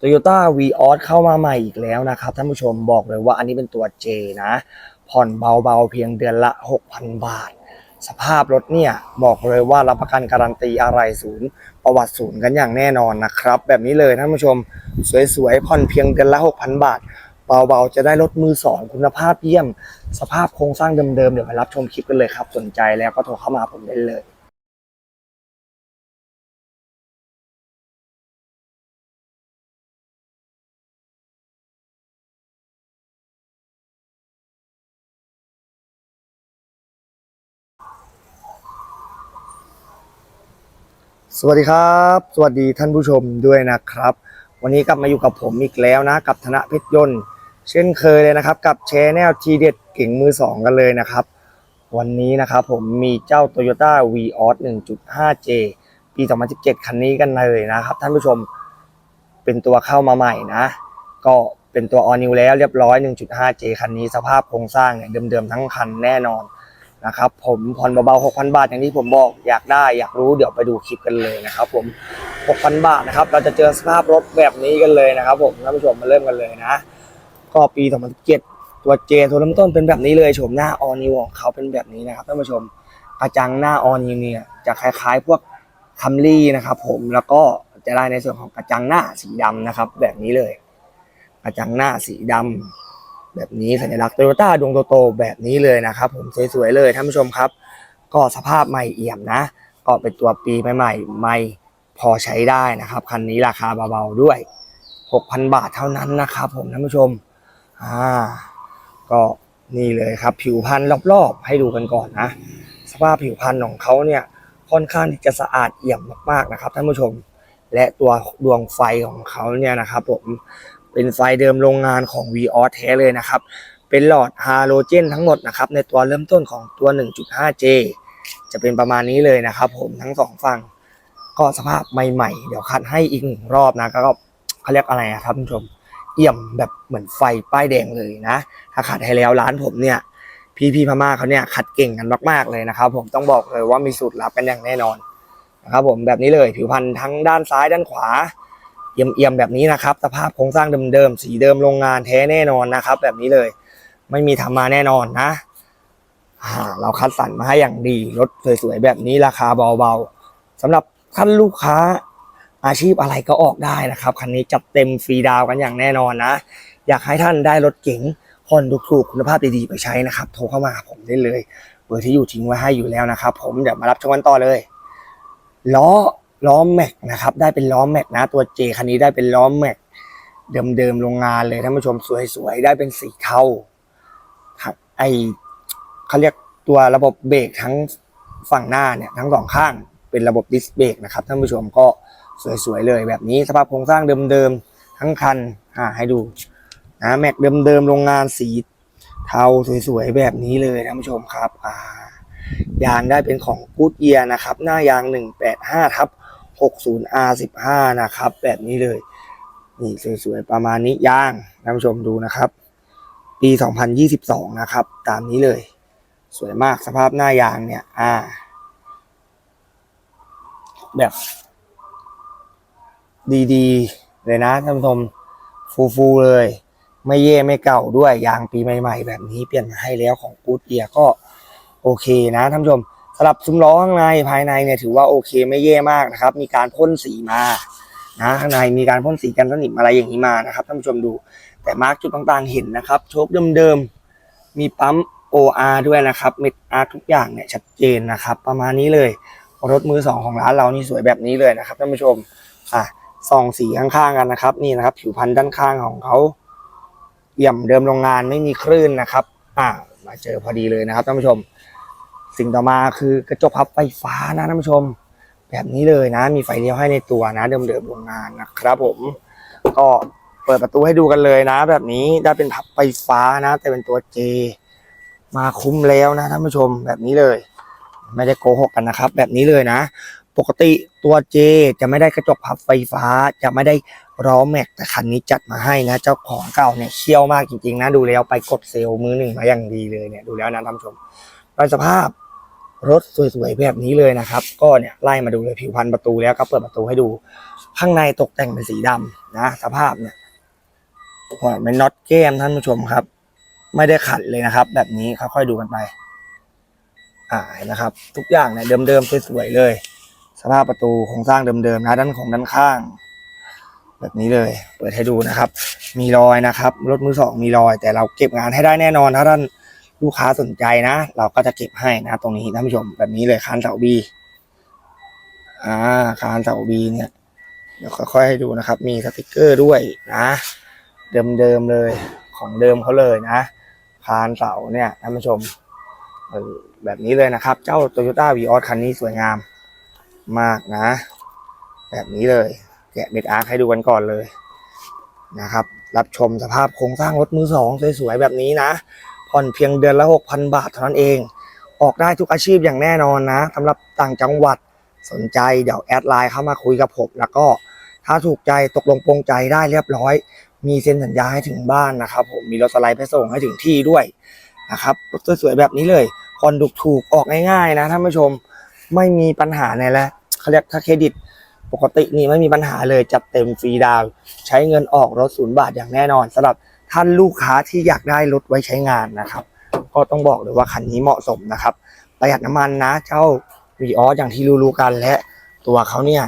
Toyota v ีออเข้ามาใหม่อีกแล้วนะครับ ท่านผู้ชมบอกเลยว่าอันนี้เป็นตัว J นะ ผ่อนเบาๆเพียงเดือนละ 6,000 บาท สภาพรถเนี่ย บอกเลยว่ารับประกันการันตีอะไรศูนย์ ประวัติศูนย์กันอย่างแน่นอนนะครับ แบบนี้เลยท่านผู้ชม สวยๆ ผ่อนเพียงเดือนละ 6,000 บาท เบาๆ จะได้รถมือสองคุณภาพเยี่ยม สภาพโครงสร้างเดิมๆ เดี๋ยวไปรับชมคลิปกันเลยครับ สนใจแล้วก็โทรเข้ามาผมได้เลย สวัสดีครับ สวัสดีท่านผู้ชมด้วยนะครับ วันนี้กลับมาอยู่กับผมอีกแล้วนะ กับธนเพชรยนต์ เช่นเคยเลยนะครับ กับแชแนลทีเด็ดเก่งมือสองกันเลยนะครับ วันนี้นะครับผมมีเจ้า Toyota v ีออส 1.5J ปี 2017 คันนี้กันเลยนะครับท่านผู้ชมเป็นตัวเข้ามาใหม่นะ ก็เป็นตัว all new แล้วเรียบร้อย 1.5J คันนี้สภาพโครงสร้างเนี่ยเดิมๆทั้งคันแน่นอน นะครับผมผ่อนเบาๆ6,000 บาทอย่างที่ผมบอกอยากได้อยากรู้เดี๋ยวไปดูคลิปกันเลยนะครับผม 6,000 บาทนะครับเราจะเจอสภาพรถแบบนี้กันเลยนะครับผมท่านผู้ชมมาเริ่มกันเลยนะ ก็ปี 2017 ตัวเจตัวเริ่มต้นเป็นแบบนี้เลยโฉมหน้าออนิวของเขาเป็นแบบนี้นะครับท่านผู้ชมกระจังหน้าออนิวเนี่ยจะคล้ายๆ พวกคัมรี่นะครับผมแล้วก็จะได้ในส่วนของกระจังหน้าสีดำนะครับ แบบนี้เลย กระจังหน้าสีดำ แบบนี้สัญลักษณ์โตโยต้าดวงโตๆแบบนี้เลยนะครับ ผมสวยๆเลยท่านผู้ชมครับ ก็สภาพใหม่เอี่ยมนะ ก็เป็นตัวปีใหม่ๆใหม่พอใช้ได้นะครับ คันนี้ราคาเบาๆด้วย 6,000 บาทเท่านั้นนะครับ ผมท่านผู้ชมอ่าก็นี่เลยครับ ผิวพรรณรอบๆ ให้ดูกันก่อนนะ สภาพผิวพรรณของเขาเนี่ยค่อนข้างที่จะสะอาดเอี่ยมมากๆนะครับท่านผู้ชม และตัวดวงไฟของเขาเนี่ยนะครับ ผม เป็นไฟเดิมโรงงานของ v ีออแท้เลยนะครับ เป็นหลอดฮาโลเจนทั้งหมดนะครับในตัวเริ่มต้นของตัว 1.5J จะเป็นประมาณนี้เลยนะครับ ผมทั้งสองฝั่งก็สภาพใหม่ๆ เดี๋ยวคัดให้อีกหนึ่งรอบนะก็เขาเรียกอะไรอะครับท่านผู้ชมเอี่ยมแบบเหมือนไฟป้ายแดงเลยนะ ถ้าขัดให้แล้วร้านผมเนี่ย พี่พี่ๆพม่าเขาเนี่ยขัดเก่งกันมากๆเลยนะครับ ผมต้องบอกเลยว่ามีสูตรลับกันอย่างแน่นอนนะครับผมแบบนี้เลยผิวพรรณทั้งด้านซ้ายด้านขวา เอี่ยมๆแบบนี้นะครับ สภาพโครงสร้างเดิมๆ สีเดิมโรงงานแท้แน่นอนนะครับ แบบนี้เลย ไม่มีทำมาแน่นอนนะเราคัดสรรมาให้อย่างดี รถสวยๆแบบนี้ราคาเบาๆสำหรับท่านลูกค้าอาชีพอะไรก็ออกได้นะครับ คันนี้จัดเต็มฟรีดาวกันอย่างแน่นอนนะ อยากให้ท่านได้รถเก๋งผ่อนถูกๆคุณภาพดีๆไปใช้นะครับ โทรเข้ามาหาผมได้เลย เบอร์ที่อยู่ทิ้งไว้ให้อยู่แล้วนะครับ ผมเดี๋ยวมารับชมกันต่อเลยล้อ ล้อแม็กนะครับ ได้เป็นล้อแม็กนะ ตัวเจคันนี้ได้เป็นล้อแม็กเดิมๆโรงงานเลยท่านผู้ชมสวยๆ ได้เป็นสีเทาครับไอเขาเรียกตัวระบบเบรกทั้งฝั่งหน้าเนี่ยทั้งสองข้างเป็นระบบดิสเบรกนะครับท่านผู้ชมก็สวยๆเลยแบบนี้สภาพโครงสร้างเดิมๆทั้งคันอ่าให้ดูนะแม็กเดิมๆโรงงานสีเทาสวยๆแบบนี้เลยท่านผู้ชมครับอ่ายางได้เป็นของกูดเอียนะครับ หน้ายาง 185ทับ 60R15 นะครับ แบบนี้เลย นี่สวยๆ ประมาณนี้ยางท่านผู้ชมดูนะครับ ปี 2022 นะครับ ตามนี้เลย สวยมากสภาพหน้ายางเนี่ย อ่า แบบ ดีๆ เลยนะท่านผู้ชมฟูๆเลย ไม่เย่ไม่เก่าด้วยยางปีใหม่ ๆ แบบนี้เปลี่ยนมาให้แล้วของกูดเอียก็โอเคนะท่านผู้ชม สำหรับซุ้มล้อข้างในภายในเนี่ยถือว่าโอเคไม่เย่มากนะครับ มีการพ่นสีมานะข้างในมีการพ่นสีกันสนิมอะไรอย่างนี้มานะครับท่านผู้ชมดู แต่มาร์กจุดต่างๆเห็นนะครับ โชคเดิมๆมีปั๊ม OR ด้วยนะครับเม็ดอาร์ทุกอย่างเนี่ยชัดเจนนะครับ ประมาณนี้เลยรถมือสองของร้านเรานี่สวยแบบนี้เลยนะครับท่านผู้ชมอะส่องสีข้างๆกันนะครับ นี่นะครับ ผิวพันธุ์ด้านข้างของเขาเอี่ยมเดิมโรงงานไม่มีคลื่นนะครับ อ่ามาเจอพอดีเลยนะครับท่านผู้ชม สิ่งต่อมาคือกระจกพับไฟฟ้านะท่านผู้ชม แบบนี้เลยนะ มีไฟเลี้ยวให้ในตัวนะเดิมเดิมๆโรงงานนะครับผม ก็เปิดประตูให้ดูกันเลยนะ แบบนี้ได้เป็นพับไฟฟ้านะ แต่เป็นตัวเจมาคุ้มแล้วนะท่านผู้ชมแบบนี้เลย ไม่ได้โกหกกันนะครับ แบบนี้เลยนะ ปกติตัวเจจะไม่ได้กระจกพับไฟฟ้า จะไม่ได้ล้อแม็กแต่คันนี้จัดมาให้นะ เจ้าของเก่าเนี่ยเชี่ยวมากจริงๆนะ ดูแล้วไปกดเซลล์มือหนึ่งมาอย่างดีเลยเนี่ยดูแล้วนะท่านผู้ชมโดยสภาพ รถสวยๆแบบนี้เลยนะครับ ก็เนี่ยไล่มาดูเลยผิวพันประตูแล้วก็เปิดประตูให้ดู ข้างในตกแต่งเป็นสีดำนะ สภาพเนี่ยหัวเป็นน็อตแก้มท่านผู้ชมครับ ไม่ได้ขัดเลยนะครับ แบบนี้ค่อยๆดูกันไป อ่านะครับ ทุกอย่างเนี่ยเดิมๆสวยๆเลย สภาพประตูโครงสร้างเดิมๆนะด้านของด้านข้าง แบบนี้เลย เปิดให้ดูนะครับ มีรอยนะครับ รถมือสองมีรอย แต่เราเก็บงานให้ได้แน่นอนถ้าท่าน ลูกค้าสนใจนะ เราก็จะเก็บให้นะ ตรงนี้ท่านผู้ชมแบบนี้เลยคานเสาบีอ่าคานเสาบีเนี่ยเดี๋ยวค่อยๆให้ดูนะครับ มีสติกเกอร์ด้วยนะ เดิมๆเลยของเดิมเขาเลยนะคานเสาเนี่ยท่านผู้ชมออแบบนี้เลยนะครับ เจ้า Toyota v ีออคันนี้สวยงามมากนะ แบบนี้เลย แกะเม็ดอาร์คให้ดูกันก่อนเลยนะครับ รับชมสภาพโครงสร้างรถมือสองสวยๆแบบนี้นะ ผ่อนเพียงเดือนละ 6,000 บาทเท่านั้นเอง ออกได้ทุกอาชีพอย่างแน่นอนนะสำหรับต่างจังหวัดสนใจเดี๋ยวแอดไลน์เข้ามาคุยกับผม แล้วก็ถ้าถูกใจตกลงปรงใจได้เรียบร้อย มีเซ็นสัญญาให้ถึงบ้านนะครับ ผมมีรถสไลด์ไปส่งให้ถึงที่ด้วยนะครับรถสวยๆแบบนี้เลยผ่อนถูกๆออกง่ายๆนะท่านผู้ชมไม่มีปัญหาในแล้วเขาเรียกถ้าเครดิตปกตินี่ไม่มีปัญหาเลยจัดเต็มฟรีดาวใช้เงินออกรถศูนย์บาทอย่างแน่นอนสำหรับ ท่านลูกค้าที่อยากได้รถไว้ใช้งานนะครับ ก็ต้องบอกเลยว่าคันนี้เหมาะสมนะครับ ประหยัดน้ำมันนะเจ้าวีออสอย่างที่รู้ๆกันและตัวเขาเนี่ย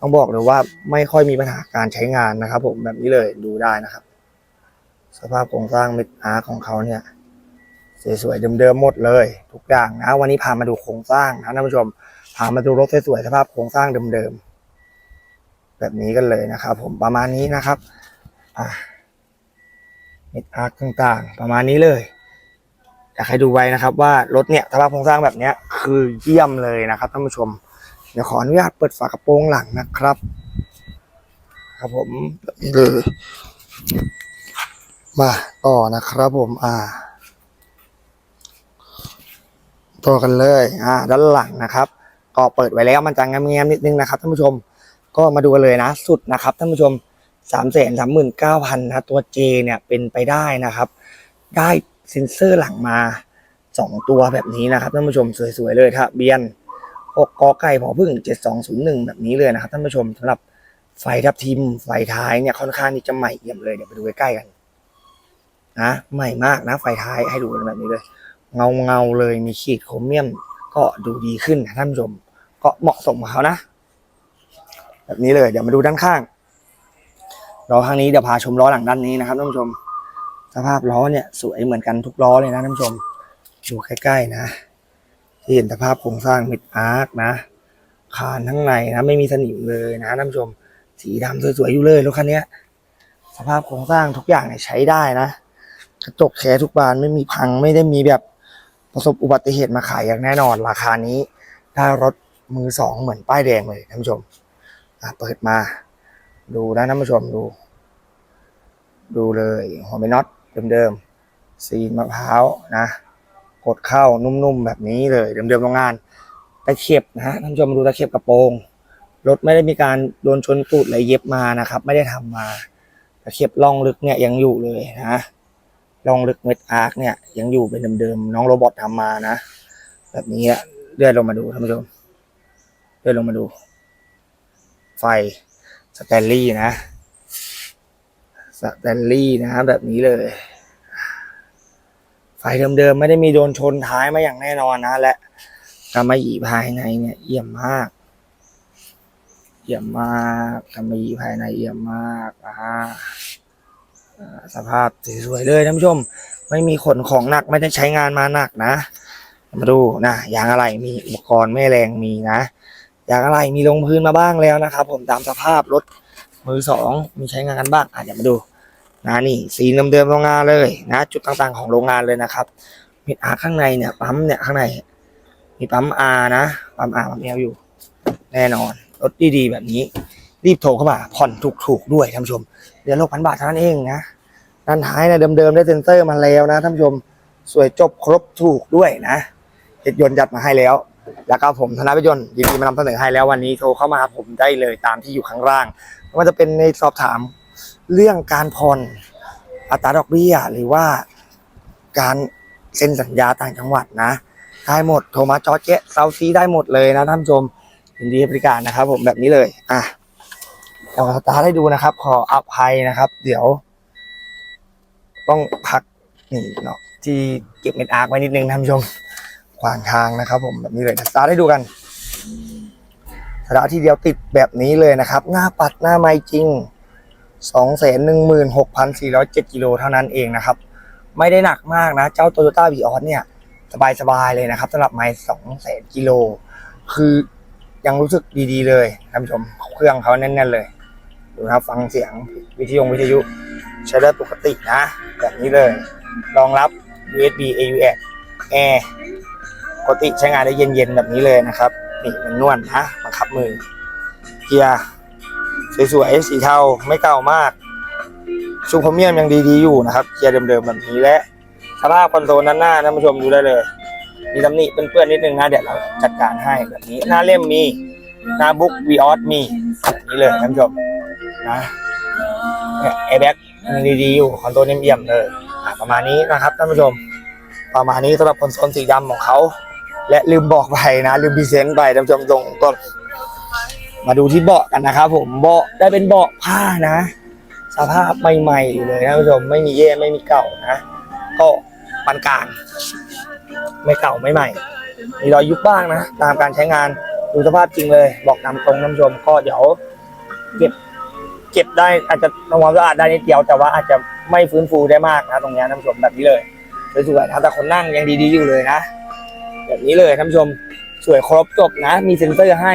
ต้องบอกเลยว่าไม่ค่อยมีปัญหาการใช้งานนะครับ ผมแบบนี้เลยดูได้นะครับ สภาพโครงสร้างเม็ดอาร์ของเขาเนี่ยสวยๆเดิมๆหมดเลย ทุกอย่างนะวันนี้พามาดูโครงสร้างนะท่านผู้ชมพามาดูรถสวยๆสภาพโครงสร้างเดิมๆแบบนี้กันเลยนะครับ ผมประมาณนี้นะครับ อ่า เม็ดอาร์ต่างๆ ประมาณนี้เลยอยากให้ดูไว้นะครับ ว่ารถเนี่ยสภาพโครงสร้างแบบนี้คือเยี่ยมเลยนะครับท่านผู้ชม เดี๋ยวขออนุญาตเปิดฝากระโปรงหลังนะครับ ครับผมเลยมาต่อนะครับผมอ่าต่อกันเลยอ่าด้านหลังนะครับ ก็เปิดไว้แล้วมันจะงามๆนิดนึงนะครับท่านผู้ชม ก็มาดูกันเลยนะ สุดนะครับท่านผู้ชม สามแสนสามหมื่นเก้าพันนะตัว J เนี่ยเป็นไปได้นะครับ ได้เซ็นเซอร์หลังมาสองตัวแบบนี้นะครับท่านผู้ชมสวยๆเลยทะเบียนหกกอไก่พอพึ่งเจ็ดสองศูนย์หนึ่งแบบนี้เลยนะครับท่านผู้ชมสำหรับไฟทับทิมไฟท้ายเนี่ยค่อนข้างที่จะใหม่เอี่ยมเลยเดี๋ยวไปดูใกล้ๆกันนะใหม่มากนะ ไฟท้ายให้ดูกันแบบนี้เลย เงาเงาๆเลยมีขีดโครเมียม ก็ดูดีขึ้นนะท่านผู้ชม ก็เหมาะสมกับเขานะ แบบนี้เลยเดี๋ยวมาดูด้านข้าง ล้อข้างนี้เดี๋ยวพาชมล้อหลังด้านนี้นะครับท่านผู้ชม สภาพล้อเนี่ยสวยเหมือนกันทุกล้อเลยนะท่านผู้ชมดูใกล้ๆนะที่เห็นสภาพโครงสร้างมิดอาร์คนะคานทั้างในนะ ไม่มีสนิมเลยนะท่านผู้ชม สีดำสวยๆอยู่เลยรถคันนี้สภาพโครงสร้างทุกอย่างเนี่ยใช้ได้นะกระจกแท้ทุกบานไม่มีพังไม่ได้มีแบบประสบอุบัติเหตุมาขายอย่างแน่นอน ราคานี้ได้รถมือสองเหมือนป้ายแดงเลยท่านผู้ชมเปิดมา ดูนะท่านผู้ชมดู ดูเลยหัวไม่น็อตเดิมๆซีนมะพร้าวนะกดเข้านุ่มๆแบบนี้เลยเดิมๆโรงงานตะเข็บนะฮะท่านผู้ชมดูตะเข็บกระโปรงรถไม่ได้มีการโดนชนตูดเลยเย็บมานะครับ ไม่ได้ทำมาตะเข็บล่องลึกเนี่ยยังอยู่เลยนะล่องลึกเม็ดอาร์คเนี่ยยังอยู่เป็นเดิมๆน้องโรบอททำมานะ แบบนี้เลื่อนลงมาดูท่านผู้ชมเลื่อนลงมาดู ไฟ สแตนลี่นะสแตนลี่นะแบบนี้เลย ไฟเดิมๆไม่ได้มีโดนชนท้ายมาอย่างแน่นอนนะ และกำมะหยี่ภายในเนี่ยเยี่ยมมากเยี่ยมมากกำมะหยี่ภายในเยี่ยมมากอ่าสภาพสวยๆเลยท่านผู้ชม ไม่มีขนของหนักไม่ได้ใช้งานมาหนักนะ มาดูนะยางอะไรมีอุปกรณ์แม่แรงมีนะ อยางอะไรมีลงพื้นมาบ้างแล้วนะครับ ผมตามสภาพรถมือสองมีใช้งานกันบ้างอะเดี๋ยวมาดูนะนี่สีเดิมๆโรงงานเลยนะ จุดต่างๆของโรงงานเลยนะครับมีอาข้างในเนี่ยปั๊มเนี่ยข้างใน มีปั๊มอานะปั๊มอาปั๊มเอลอยู่ แน่นอนรถดีๆแบบนี้ รีบโทรเข้ามาผ่อนถูกๆด้วยท่านผู้ชมเดือนละพันบาทเท่านั้นเองนะด้านท้ายเนี่ยเดิมๆได้เซ็นเซอร์มาแล้วนะท่านผู้ชมสวยจบครบถูกด้วยนะเหตุยนต์จัดมาให้แล้ว แล้วก็ผมธนประยนต์ยินดีมานำเสนอให้แล้ววันนี้โทรเข้ามาหาผมได้เลยตามที่อยู่ข้างล่างไม่ว่าจะเป็นในสอบถามเรื่องการผ่อนอัตราดอกเบี้ยหรือว่าการเซ็นสัญญาต่างจังหวัดนะได้หมดโทรมาจอเจ๊เซาซีได้หมดเลยนะท่านผู้ชมยินดีให้บริการนะครับ ผมแบบนี้เลยอะเดี๋ยวสตาร์ให้ดูนะครับ ขออภัยนะครับ เดี๋ยว ต้องพักนี่เนาะที่เก็บเม็ดอาร์ไว้นิดนึงท่านผู้ชม ขวางทางนะครับ ผมแบบนี้เลยสตาร์ทให้ดูกันสตาร์ททีเดียวติดแบบนี้เลยนะครับ หน้าปัดหน้าไม้จริง2 1 6 4 0 7กิโลเท่านั้นเองนะครับ ไม่ได้หนักมากนะ เจ้า Toyota v ีออเนี่ย สบายๆเลยนะครับสำหรับไม้2 0 0 0 0กิโล คือยังรู้สึกดีๆเลยท่านผู้ชมเครื่องเขาแน่นๆเลย ดูนะครับฟังเสียงวิทยุวิทยุใช้ได้ปกตินะ แบบนี้เลย รองรับ USB AUX Air ปกติใช้งานได้เย็นๆแบบนี้เลยนะครับ นี่มันนวลนะบังคับมือ เกียร์สวยๆสีเทาไม่เก่ามากซูเปอร์เมียมยังดีๆอยู่นะครับเกียร์เดิมๆแบบนี้และสภาพคอนโซลด้านหน้าท่านผู้ชมดูได้เลย มีตำหนิเปื้อนๆนิดนึงนะเดี๋ยวเราจัดการให้แบบนี้ หน้าเล่มมีหน้าบุ๊กวีออสมีนี้เลยท่านผู้ชมนะไอแบ็กยังดีๆอยู่คอนโซลเอี่ยมๆเลยประมาณนี้นะครับท่านผู้ชม ประมาณนี้สำหรับคอนโซลสีดำของเขา และลืมบอกไปนะลืมพรีเซนต์ไปท่านผู้ชมตรงต้นมาดูที่เบาะกันนะครับผมเบาะได้เป็นเบาะผ้านะ สภาพใหม่ๆอยู่เลยนะท่านผู้ชมไม่มีเย่ไม่มีเก่านะก็ปานกลางไม่เก่าไม่ใหม่ มีรอยยุบบ้างนะ ตามการใช้งานดูสภาพจริงเลย บอกตามตรงท่านผู้ชมก็เดี๋ยวเก็บเก็บได้อาจจะทำความสะอาดได้นิดเดียวแต่ว่าอาจจะไม่ฟื้นฟูได้มากนะ ตรงเนี้ยท่านผู้ชมแบบนี้เลยสวยๆนะแต่คนนั่งยังดีๆอยู่เลยนะ แบบนี้เลยท่านผู้ชมสวยครบจบนะ มีเซ็นเซอร์ให้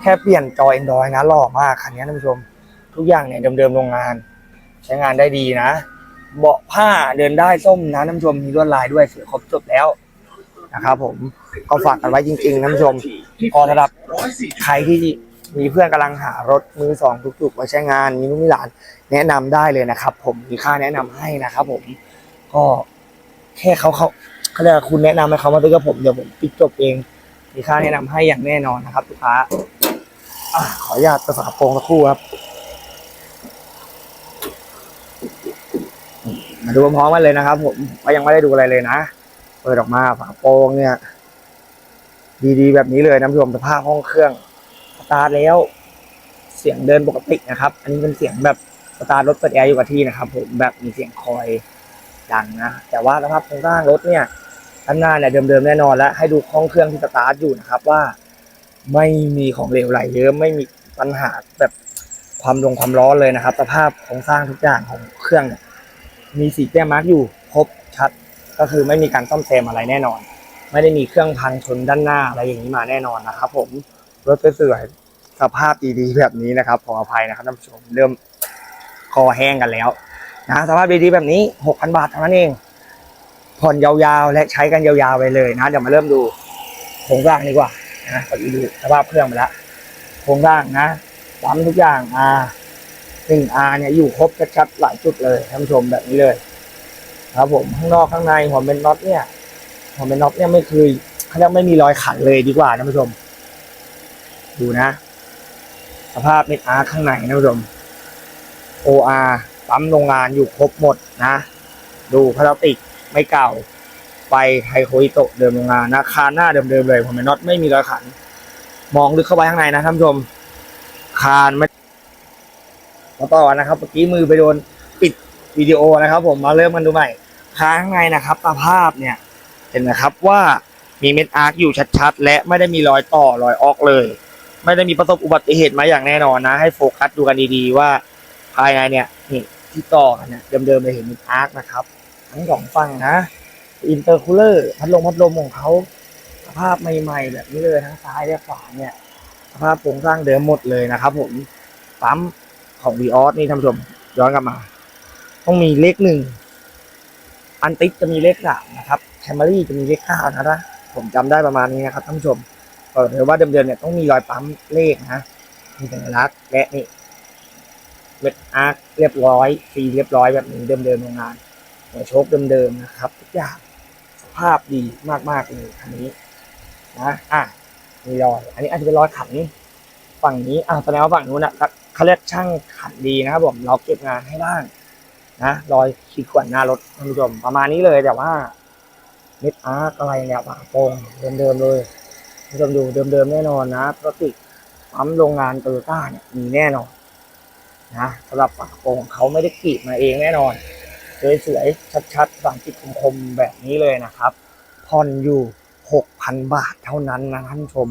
แค่เปลี่ยนจอ Android นะหล่อมากคันนี้ท่านผู้ชม ทุกอย่างเนี่ยเดิมๆโรงงาน ใช้งานได้ดีนะ เบาะผ้าเดินได้ส้มนะท่านผู้ชมมีลวดลายด้วยสวยครบจบแล้วนะครับผมก็ฝากกันไว้จริงๆท่านผู้ชมพอสำหรับใครที่มีเพื่อนกำลังหารถมือสองทุกๆไว้ใช้งานมีลูกมีหลาน แนะนำได้เลยนะครับ ผมมีค่าแนะนำให้นะครับผมก็แค่เขาเขา เขาเรียกว่าคุณแนะนำให้เขามาซื้อกับผมเดี๋ยวผมปิดจบเองมีค่าแนะนำให้อย่างแน่นอนนะครับลูกค้าอะขออนุญาตประสาโปรงสักครู่ครับมาดูพร้อมๆกันเลยนะครับผมว่ายังไม่ได้ดูอะไรเลยนะเปิดออกมาฝาโปรงเนี่ย ดีๆ แบบนี้เลยนะผู้ชมสภาพห้องเครื่องสตาร์ทแล้ว เสียงเดินปกตินะครับ อันนี้เป็นเสียงแบบสตาร์ทรถเปิดแอร์อยู่กับที่นะครับ ผมแบบมีเสียงคอยดังนะ แต่ว่าสภาพโครงสร้างรถเนี่ย ด้านหน้าเนี่ยเดิมๆแน่นอนแล้วให้ดูห้องเครื่องที่สตาร์ทอยู่นะครับว่า ไม่มีของเหลวไหลเยอะไม่มีปัญหาแบบความลงความร้อนเลยนะครับ สภาพโครงสร้างทุกอย่างของเครื่องเนี่ยมีสีแก้มมาร์กอยู่ครบชัด ก็คือไม่มีการซ่อมแซมอะไรแน่นอน ไม่ได้มีเครื่องพังชนด้านหน้าอะไรอย่างนี้มาแน่นอนนะครับ ผมรถสวยสภาพดีๆแบบนี้นะครับขออภัยนะครับท่านผู้ชมเริ่มคอแห้งกันแล้วนะสภาพดีๆแบบนี้หกพันบาทเท่านั้นเอง ผ่อนยาวๆ และใช้กันยาวๆไปเลยนะ เดี๋ยวมาเริ่มดูโครงร้างดีกว่านะก็ดูสภาพเครื่องไปแล้วโครงร้างนะปั๊มทุกอย่างอ่าหนึ่งอาเนี่ยอยู่ครบชัดๆหลายจุดเลยท่านผู้ชมแบบนี้เลย ครับผมข้างนอกข้างในหัวเป็นน็อตเนี่ยหัวเป็นน็อตเนี่ยไม่เคยเขาเรียกไม่มีรอยขัดเลยดีกว่าท่านผู้ชม ดูนะ สภาพเม็ดอาร์ข้างในท่านผู้ชม OR ปั๊มโรงงานอยู่ครบหมดนะ ดูพลาสติก ไม่เก่าไฟไทโคอิโตะเดิมโรงงานนะคานหน้าเดิมๆเลยหัวเป็นน็อตไม่มีรอยขัน มองลึกเข้าไปข้างในนะท่านผู้ชม คานไม่มาต่อนะครับเมื่อกี้มือไปโดนปิดวิดีโอนะครับ ผมมาเริ่มกันดูใหม่คานข้างในนะครับสภาพเนี่ย เห็นไหมครับว่ามีเม็ดอาร์คอยู่ชัดๆ และไม่ได้มีรอยต่อรอยออกเลย ไม่ได้มีประสบอุบัติเหตุมาอย่างแน่นอนนะ ให้โฟกัสดูกันดีๆว่าภายในเนี่ยนี่ที่ต่อเนี่ยเดิมๆเลยเห็นเม็ดอาร์คนะครับ ทั้งสองฝั่งนะอินเตอร์คูลเลอร์พัดลมพัดลมของเขาสภาพใหม่ๆแบบนี้เลยทั้งซ้ายและขวาเนี่ยสภาพโครงสร้างเดิมหมดเลยนะครับ ผมปั๊มของ v ีออสนี่ท่านผู้ชมย้อนกลับมา ต้องมีเลขหนึ่งอันติกจะมีเลขสามนะครับแคมรี่จะมีเลขเก้านะนะผมจำได้ประมาณนี้นะครับท่านผู้ชมก็ถือว่าเดิมๆเนี่ยต้องมีรอยปั๊มเลขนะมีสัญลักษณ์และนี่เม็ดอาร์คเรียบร้อยซีเรียบร้อยแบบนี้เดิมๆโรงงาน หัวโชคเดิมๆนะครับทุกอย่างสภาพดีมากๆเลยคันนี้นะอะมีรอยอันนี้อาจจะเป็นรอยขันฝั่งนี้อะแสดงว่าฝั่งนู้นนะเขาเรียกช่างขันดีนะครับผมเราเก็บงานให้บ้างนะรอยขีดข่วนหน้ารถท่านผู้ชมประมาณนี้เลยแต่ว่าเม็ดอาร์กอะไรเนี่ยฝาโปรงเดิมๆเลยท่านผู้ชมดูเดิมๆแน่นอนนะปกติปั๊มโรงงานโตโยต้าเนี่ยมีแน่นอนนะสำหรับฝากระโปรงเขาไม่ได้กรีดมาเองแน่นอน สวยๆชัดๆสังติดคมๆแบบนี้เลยนะครับผ่อนอยู่ 6,000 บาทเท่านั้นนะท่านชม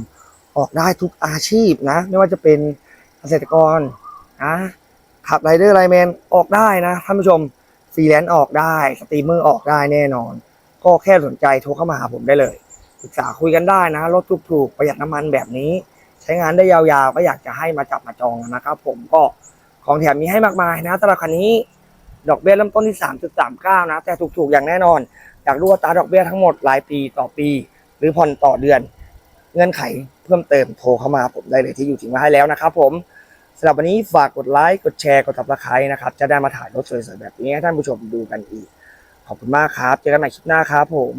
ออกได้ทุกอาชีพนะ ไม่ว่าจะเป็นเกษตรกรนะขับไรเดอร์ไลแมนออกได้นะท่านผู้ชมฟรีแลนซ์ออกได้สตรีมเมอร์ออกได้แน่นอน ก็แค่สนใจโทรเข้ามาหาผมได้เลยปรึกษาคุยกันได้นะรถถูกๆประหยัดน้ำมันแบบนี้ ใช้งานได้ยาวๆ ก็อยากจะให้มาจับมาจองนะครับ ผมก็ของแถมมีให้มากมายนะสำหรับคันนี้ ดอกเบี้ยเริ่มต้นที่ 3.39 นะ แต่ถูกๆ อย่างแน่นอน อยากรู้ว่าตาดอกเบี้ยทั้งหมดรายปีต่อปี หรือผ่อนต่อเดือน เงื่อนไขเพิ่มเติมโทรเข้ามาผมได้เลยที่อยู่ถึงไว้ให้แล้วนะครับผมสำหรับวันนี้ฝากกดไลค์กดแชร์กดติดตามนะครับ จะได้มาถ่ายรถสวยๆแบบนี้ให้ท่านผู้ชมดูกันอีก ขอบคุณมากครับ เจอกันใหม่คลิปหน้าครับผม